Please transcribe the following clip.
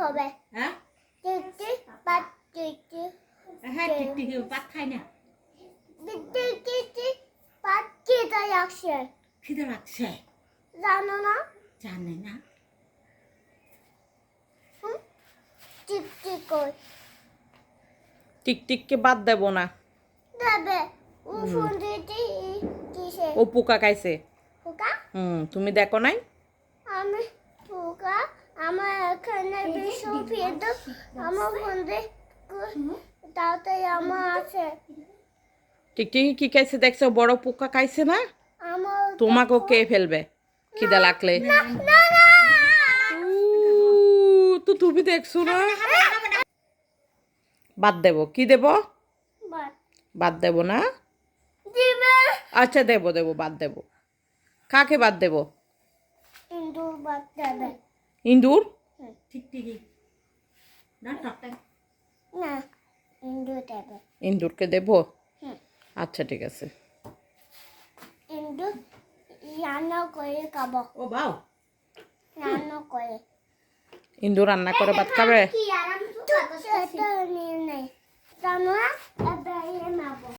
হবে। হ্যাঁ হ্যাঁ টিকটিকি পাত না। পাত লাগছে। খিদে লাগছে? জানো না? জানে না। টিক টিক টিকটিককে বাদ দেব না। দেবে। ও ফোন দিতে কিসে? ও পোকা খাইছে। পোকা? হুম তুমি দেখো নাই? আমি পোকা আমার এখানে ফিরত আমার দিয়ে তাতে আমার আছে। টিকটিকি কি খাইছে? দেখছ বড় পোকা খাইছে না? আমার তোমাকেও কে ফেলবে। খিদে লাগলে। না না উহ, তো তুমি দেখছ না? বাদ দেব। কি দেব? বাদ। দেব না? আচ্ছা দেব দেব বাদ দেব। কাকে বাদ দেব? বাদ দেবে। ইন্দুর? না দেবে। ইন্দুরকে দেব? আচ্ছা ঠিক আছে। ইন্দুর রান্না করে খাব। ও বাও। রান্না করে। ইন্দুর রান্না করে ভাত খাবে?